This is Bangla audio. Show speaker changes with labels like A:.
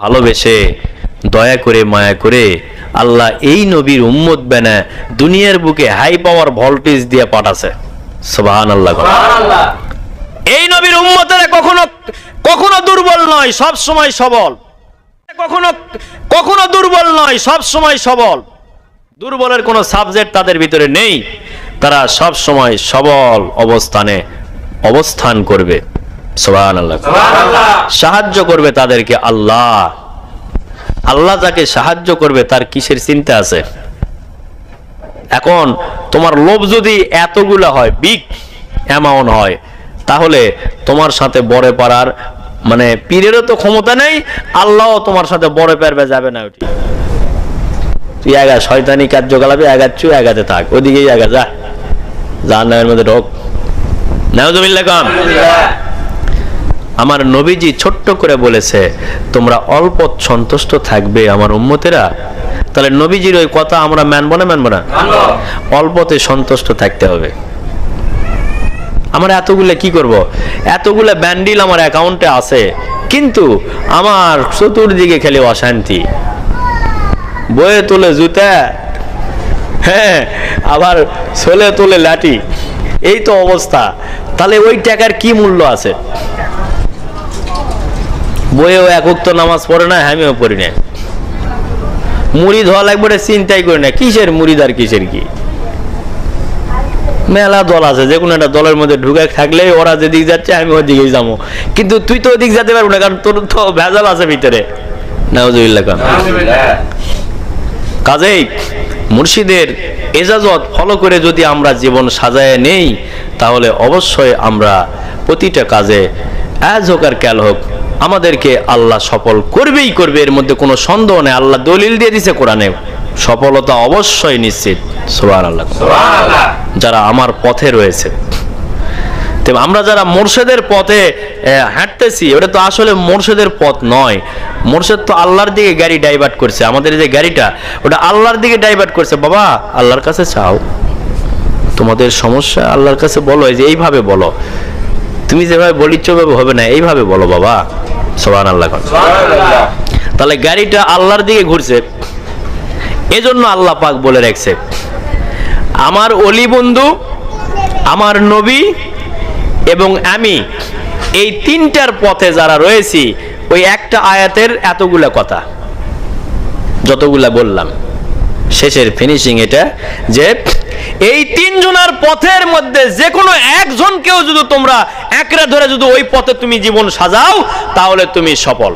A: ভালোবেসে দয়া করে মায়া করে আল্লাহ এই নবীর উম্মত বেনা দুনিয়ার বুকে হাই পাওয়ার ভোল্টেজ দিয়ে পাঠাছে। সুবহান আল্লাহ এই নবীর উম্মতেরা কখনো কখনো দুর্বল নয় সব সময় সবল। কখনো কখনো দুর্বল নয় সব সময় সবল। দুর্বলের কোনো সাবজেক্ট তাদের ভিতরে নেই। তারা সব সময় সবল অবস্থানে অবস্থান করবে। আল্লাহ সাহায্য করবে তাদেরকে আল্লাহ। আল্লাহ যাকে সাহায্য করবে তার কিসের চিন্তা আছে? এখন তোমার লোভ যদি এতগুলা হয় বিগ অ্যামাউন্ট হয় তাহলে তোমার সাথে বড় পারার মানে পীরেরও তো ক্ষমতা নেই আল্লাহ তোমার সাথে বড় পেরবে যাবে না ওটি। তুই এগা শয়তানি কার্যকলাপে এগাচ্ছু এগাতে থাক ওদিকেই এগা যা। জাহান্নামের মধ্যে ঢোক। নাউজুবিল্লাহ কাম। আমার নবীজি ছোট্ট করে বলেছে তোমরা অল্প সন্তুষ্ট থাকবে আমার উম্মতেরা। তাহলে নবীজির ওই কথা আমরা মানবো না মানবো না? অল্পতে সন্তুষ্ট থাকতে হবে। আমরা এতগুলো কি করব? এতগুলো ব্যান্ডিল আমার অ্যাকাউন্টে আছে কিন্তু আমার চতুর্দিকে খেলে অশান্তি। বয়ে তোলে জুতা হ্যাঁ আবার ছোলে তোলে লাঠি এই তো অবস্থা। তাহলে ওই টাকার কি মূল্য আছে? বইয়েও একক তো নামাজ পড়ে না আমিও পড়ি না। মুড়ি ধোয়া লাগবে ওটা চিন্তাই করি না, কিসের মুড়ি আর কিসের কি? মেলা দল আছে, যে কোনো একটা দলের মধ্যে ঢুকে থাকলে ওরা যেদিক যাচ্ছে, আমি ওদিকেই যাব। কিন্তু তুই তো ওদিক যেতে পারব না, কারণ তোর তো ভেজাল আছে ভিতরে। খান কাজেই মুর্শিদের এজাজত ফলো করে যদি আমরা জীবন সাজায় নেই, তাহলে অবশ্যই আমরা প্রতিটা কাজে অ্যাজ হোক আর ক্যাল হোক আমাদেরকে আল্লাহ সফল করবেই করবে এর মধ্যে কোনো সন্দেহ নেই। আল্লাহ দলিল দিয়ে দিছে কোরআনে। সফলতা অবশ্যই নিশ্চিত। সোহান আল্লাহ যারা আমার পথে রয়েছে। তো আমরা যারা মোর্শেদের পথে হাঁটতেছি ওটা তো আসলে মোর্শেদের পথ নয়। মোর্শেদ তো আল্লাহর দিকে গাড়ি ডাইভার্ট করছে। আমাদের যে গাড়িটা ওটা আল্লাহর দিকে ডাইভার্ট করছে। বাবা আল্লাহর কাছে চাও। তোমাদের সমস্যা আল্লাহর কাছে বলো এই যে এইভাবে বলো। তুমি যেভাবে বলিচ্ছ ওভাবে হবে না এইভাবে বলো বাবা। সোহান আল্লাহ। তাহলে গাড়িটা আল্লাহর দিকে ঘুরছে এজন্য আল্লাহ পাক বলে রাখছে আমার অলি বন্ধু আমার নবী এবং আমি এই তিনটার পথে যারা রয়েছি ওই একটা আয়াতের এতগুলা কথা যতগুলা বললাম। শেষের ফিনিশিং এটা যে এই তিনজনের পথের মধ্যে যে কোনো একজনকেও যদি তোমরা একরা ধরে যদি ওই পথে তুমি জীবন সাজাও, তাহলে তুমি সফল।